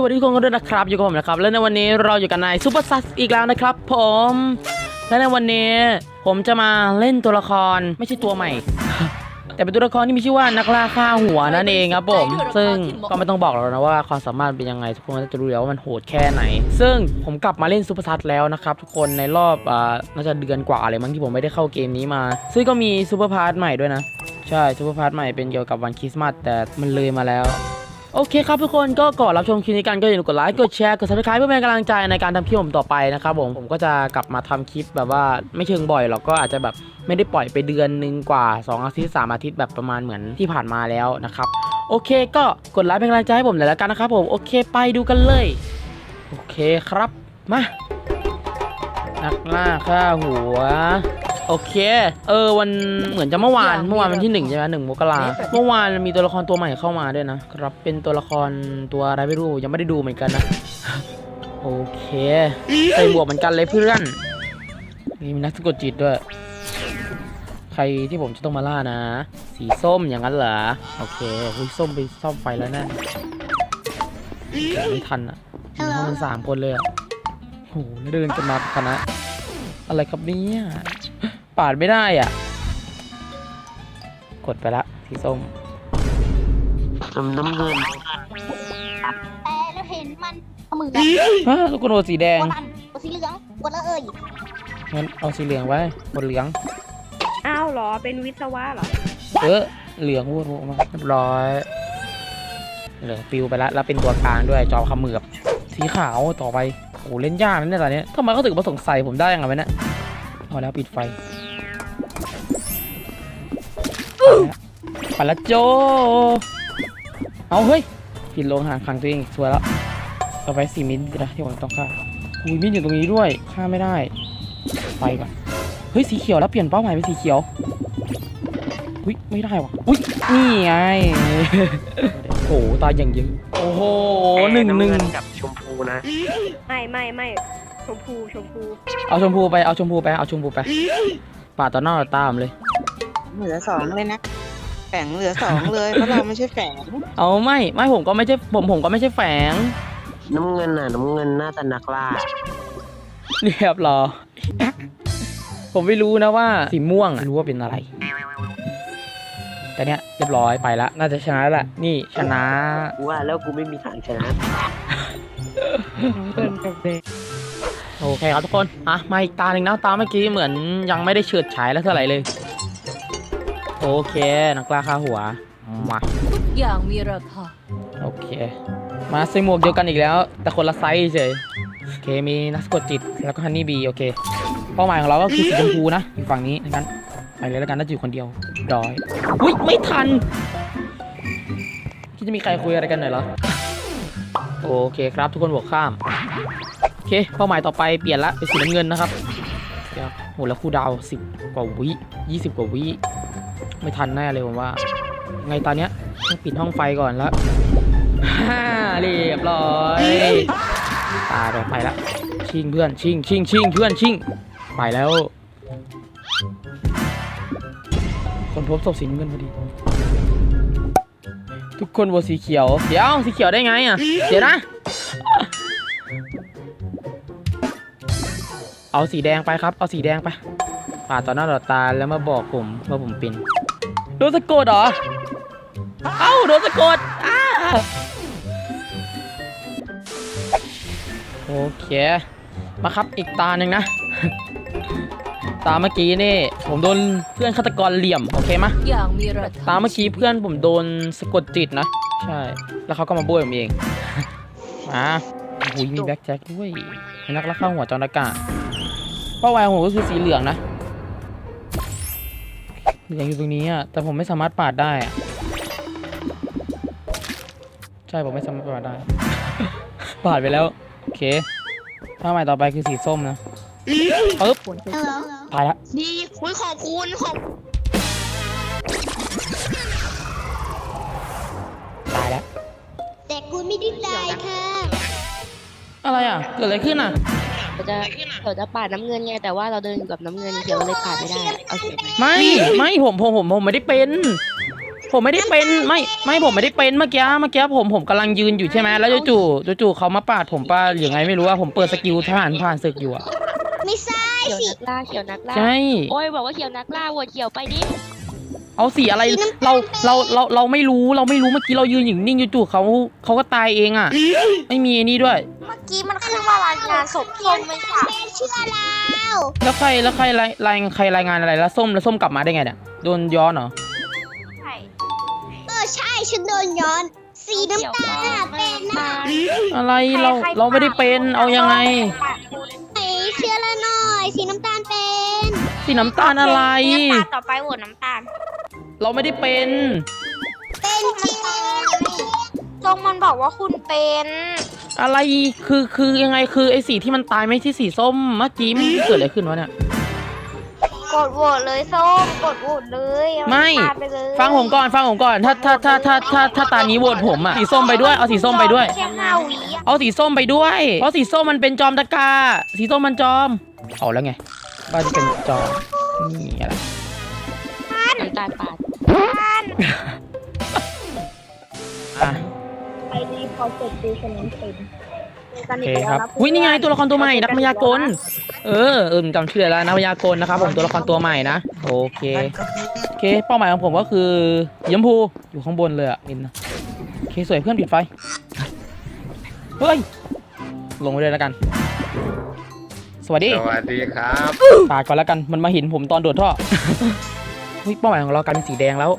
สวัสดีทุกคนกันด้วยนะครับอยู่กับผมนะครับ และในวันนี้เราอยู่กันในซูเปอร์ซัสอีกแล้วนะครับ ผม และในวันนี้ผมจะมาเล่นตัวละครไม่ใช่ตัวใหม่ แต่เป็นตัวละครที่มีชื่อว่านักล่าฆ่าหัวนั่นเองครับผม ซึ่งก็ไม่ต้องบอกหรอกนะว่าความสามารถเป็นยังไง ทุกคนจะรู้แล้วว่ามันโหดแค่ไหน ซึ่งผมกลับมาเล่นซูเปอร์ซัสแล้วนะครับทุกคนในรอบอ่าน่าจะเดือนกว่าเลยมั้งที่ผมไม่ได้เข้าเกมนี้มา ซึ่งก็มีซูเปอร์พาร์ทใหม่ด้วยนะ ใช่ซูเปอร์พาร์ทใหม่เป็นเกี่ยวกับวันคริสต์มาสแต่มันเลยมาแล้ว โอเคครับทุกคนก็ก่อนรับชมคลิปนี้กันก็อย่าลืมกดไลค์กดแชร์กด subscribe เพื่อเป็นกำลังใจในการทำคลิปผมต่อไปนะครับผมผมก็จะกลับมาทำคลิปแบบว่าไม่เชิงบ่อยหรอกก็อาจจะแบบไม่ได้ปล่อยไปเดือนหนึงกว่า 2 อาทิตย์ 3 อาทิตย์แบบประมาณเหมือนที่ผ่านมาแล้วนะครับโอเคก็กดไลค์เป็นกำลังใจให้ผมหน่อยแล้วกันนะครับผมโอเคไปดูกันเลย โอเคครับมานักล่าฆ่าหัว โอเค เออวันเหมือนจะเมื่อวาน เมื่อวานวันที่หนึ่งใช่ไหมหนึ่งมกราเมื่อวานมีตัวละครตัวใหม่เข้ามาด้วยนะครับ เป็นตัวละครตัวอะไรไม่รู้ยังไม่ได้ดูเหมือนกันนะ โอเคใส่หมวกเหมือนกันเลยเพื่อนนี่มีนักสะกดจิตด้วย ใครที่ผมจะต้องมาล่านะ สีส้มอย่างนั้นเหรอ โอเคอุ้ยส้มไปซ่อมไฟแล้วนั่นไม่ทันอะมีห้องกันสามคนเลยอะโหแล้วเดินกันมาเป็นคณะอะไรครับเนี่ย ปาดไม่ได้อะ กดไปละสีส้มน้ำน้ำเงินแต่เราเห็นมันเอามือกันฮะแล้วก็โดนสีแดงกดอันกดสีเหลืองกดแล้วเอ่ยงั้นเอาสีเหลืองไว้บนเหลือง อ้าวเหรอ เป็นวิศวะเหรอ เออเหลืองวูดมาเรียบร้อยเหลืองปิวไปแล้วแล้วเป็นตัวกลางด้วยจอมเขมือบสีขาวต่อไปโอ้เล่นยากนะเนี่ยตอนเนี้ยทำไมเขาถึงมาสงสัยผมได้ยังไงวะเนี่ยเอาแล้วปิดไฟ ไปแล้วโจ เอาเฮ้ยผิดลงหางขังตัวเองอีกสวยแล้วต่อไปสี่มิลนะที่ผมต้องฆ่าอุ้ยมิลอยู่ตรงนี้ด้วยฆ่าไม่ได้ ไปก่อนเฮ้ยสีเขียวแล้วเปลี่ยนเป้าหมายเป็นสีเขียวอุ้ยไม่ได้ว่ะอุ้ยนี่ไงโอ้โหตายอย่างเยอะโอ้โหหนึ่งหนึ่งำเกับชมพูนะไม่ไม่ไม่ชมพูชมพู เอาชมพูไปเอาชมพูไปเอาชมพูไป ปาดต่อหน้าต่อตาผมเลย เหลือสองเลยนะแฝงเหลือสองเลย เพราะเราไม่ใช่แฝงเอาไม่ไม่ผมก็ไม่ใช่ผมผมก็ไม่ใช่แฝงน้ำเงินน่ะน้ำเงินน่าจะนักล่าเรียบร้อยผมไม่รู้นะว่าสีม่วงอะรู้ว่าเป็นอะไร แต่เนี้ยเรียบร้อยไปละน่าจะชนะแล้วแหละนี่ชนะ กูว่าแล้วกูไม่มีทางชนะเป็นกับเด็ก โอเคครับทุกคน อะ มาอีกตาหนึ่งนะ ตาเมื่อกี้เหมือนยังไม่ได้เฉิดฉายแล้วเท่าไหร่เลย โอเค นักล้าค่าหัว มาทุกอย่างมีราคาโอเค มาใส่หมวกเดียวกันอีกแล้ว แต่คนละไซส์เฉย โอเค มีนักสกดจิต แล้วก็ฮันนี่บี โอเค เป้าหมายของเราก็คือสีชมพูนะ อยู่ฝั่งนี้งั้น ไปเลยแล้วกันน่าจะอยู่คนเดียวร้อย อุ้ย ไม่ทันคิดจะมีใครคุยอะไรกันหน่อยเหรอ โอเคครับทุกคนบวกข้าม เคเป้าหมายต่อไปเปลี่ยนละเป็นสีน้ำเงินนะครับเดี๋ยวโหแล้วคู่ดาวสิบกว่าวิยี่สิบกว่าวิไม่ทันแน่เลยผมว่า ไงตอนเนี้ยต้องปิดห้องไฟก่อนแล้วเรียบร้อยตาไปไปละชิงเพื่อนชิงชิงชิงเพื่อนชิงไปแล้ว คนพบศพสีน้ำเงินพอดีทุกคนโหวสีเขียว เดี๋ยวสีเขียวได้ไงอะ เดี๋ยวนะ เอาสีแดงไปครับ เอาสีแดงไปป่าต่อหน้าต่อตาแล้วมาบอกผมว่าผมเป็นโดนสะกดเหรอ เอ้าโดนสะกดอ้าโอเค มาครับอีกตาหนึ่งนะ ตาเมื่อกี้นี่ ผมโดนเพื่อนฆาตกรเหลี่ยม โอเคมะอย่างมีราคาตาเมื่อกี้เพื่อนผมโดนสะกดจิตนะ ใช่ แล้วเขาก็มาโบยผมเองมาโอ้โหมีแบ็คแจ็คด้วยนนักลักข้าหัวจอนอากาศ เป้าหมายของผมก็คือสีเหลืองนะเหลืองอยู่ตรงนี้อะแต่ผมไม่สามารถปาดได้อะใช่ผมไม่สามารถปาดได้ ปาดไปแล้วโอเคเป้าหมายต่อไปคือสีส้มนะปึ๊บฮัลโหลตายแล้วดีคุยขอบคุณขอบตายแล้วแต่คุณไม่ได้ตายค่ะ อะไรอะ เกิดอะไรขึ้นอะเราจะ เราจะปาดน้ำเงินไงแต่ว่าเราเดินอยู่กับน้ำเงินเขียวเลยปาดไม่ได้เอาเสียไปไม่ไม่ผมผมผมผมไม่ได้เป็น ผมไม่ได้เป็นไม่ไม่ผมไม่ได้เป็นเมื่อกี้เมื่อกี้ผมผมกำลังยืนอยู่ใช่ไหมแล้วจู่ๆจู่ๆเขามาปาดผมปาหรือไงไม่รู้ว่าผมเปิดสกิลทหารผ่านศึกอยู่อะไม่ใช่เขียวสินักล่าเขียวนักล่าใช่โอ้ยบอกว่าเขียวนักล่าโหวตเขียวไปดิ เอาสีอะไรเราเราเราเราไม่รู้เราไม่รู้เมื่อกี้เรายืนอยู่นิ่งจู่ๆเขาเขาก็ตายเองอะไม่มีไอ้นี่ด้วย เมื่อกี้มันขึ้นว่ารายงานศพส้มไม่ใช่เชื่อแล้วแล้วใครแล้วใครรายรายใครรายงานอะไรแล้วส้มแล้วส้มกลับมาได้ไงเนี่ยโดนย้อนเหรอใช่เออใช่ฉันโดนย้อน สีน้ำตาลน่ะเป็นน่ะอะไรเราเราไม่ได้เป็นเอายังไงไหนเชื่อแล้วหน่อย สีน้ำตาลเป็น สีน้ำตาลอะไรตาต่อไปโหวตน้ำตาล เราไม่ได้เป็น เป็นจริงตรงมันบอกว่าคุณเป็นอะไรคือคือยังไงคือไอ้สีที่มันตายไม่ใช่สีส้มเมื่อกี้มันเกิดอะไรขึ้นวะเนี่ย กดโหวตเลยส้มกดโหวตเลยเอาไม่น้ำตาลไปเลยฟังผมก่อนฟังผมก่อนถ้าถ้าถ้าถ้าถ้าถ้าตานี้โหวตผมอะสีส้มไปด้วยเอาสีส้มไปด้วย แค่ห้าวิอะเอาสีส้มไปด้วย เพราะสีส้มมันเป็นจอมตะกา สีส้มมันจอมเอาแล้วไงว่าจะเป็นจอมนี่อะไรน้ำตาลปาดอะไอ้นี่พอเสร็จดูคนนั้นเป็นโอเคครับอุ้ยนี่ไงตัวละครตัวใหม่นักพยากล เออเออผมจำชื่อแล้วนักพยากลนะครับผมตัวละครตัวใหม่นะโอเคโอเค เป้าหมายของผมก็คือสีชมพูอยู่ข้างบนเลยอะเห็นนะโอเคสวยเพื่อนปิดไฟเฮ้ยลงไปเลยแล้วกัน สวัสดีสวัสดีครับปาดก่อนแล้วกันมันมาเห็นผมตอนโดดท่อเฮ้ยเป้าหมายของเรากลายเป็นสีแดงแล้ว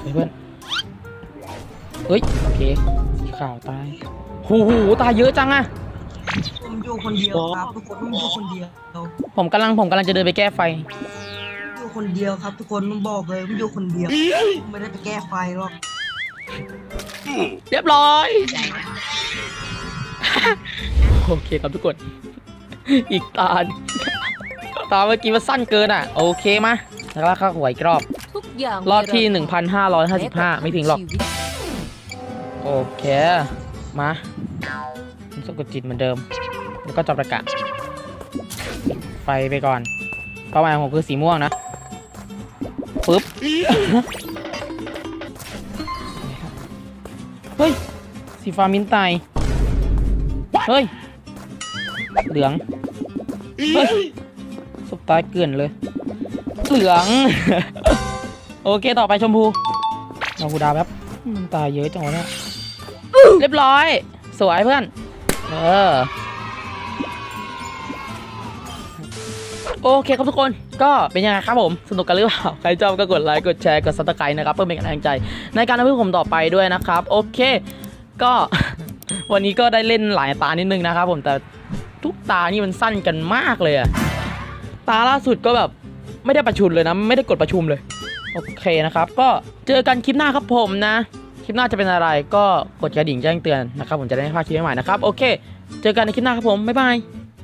สวยเพื่อนเฮ้ยโอเคสีขาวตายหูหูตายเยอะจังอะผมอยู่คนเดียวครับทุกคนผมอยู่คนเดียวผมกำลังผมกำลังจะเดินไปแก้ไฟอยู่คนเดียวครับ ทุกคนผมบอกเลยผมอยู่คนเดียวผมไม่ได้ไปแก้ไฟหรอกเรียบร้อย โอเคครับทุกคน อีกตาหนึ่งตาเมื่อกี้มันสั้นเกินอะ โอเคมา แล้วก็ข้าหวยอีกรอบ ทุกอย่างรอบที่มีราคา1,555 ไม่ถึงหรอกชีวิตโอเค มาผมสะกดจิตเหมือนเดิม แล้วก็จับประกาศไฟไปก่อน เป้าหมายของผมคือสีม่วงนะ ปึ๊บ เฮ้ย สีฟ้ามิ้นตาย เฮ้ย เหลือง เฮ้ยสบตายเกลื่อนเลย เหลือง โอเคต่อไปชมพูเอากูดาวแป๊บมันตายเยอะจังวะเนี่ยเรียบร้อย สวยเพื่อน เออ โอเคครับทุกคนก็เป็นยังไงครับผม สนุกกันหรือเปล่า ใครชอบก็กดไลค์ กดแชร์ กดซับสไครต์นะครับ เพื่อเป็นกำลังใจ ในการทำให้ผมต่อไปด้วยนะครับ โอเค ก็วันนี้ก็ได้เล่นหลายตานิดนึงนะครับผมแต่ทุกตานี่มันสั้นกันมากเลยอะตาล่าสุดก็แบบ ไม่ได้ประชุมเลยนะ ไม่ได้กดประชุมเลย โอเคนะครับ ก็เจอกันคลิปหน้าครับผมนะ คลิปหน้าจะเป็นอะไรก็กดกระดิ่งแจ้งเตือนนะครับ ผมจะได้ไม่พลาดคลิปใหม่ๆนะครับ โอเค เจอกันในคลิปหน้าครับผม บ๊ายบาย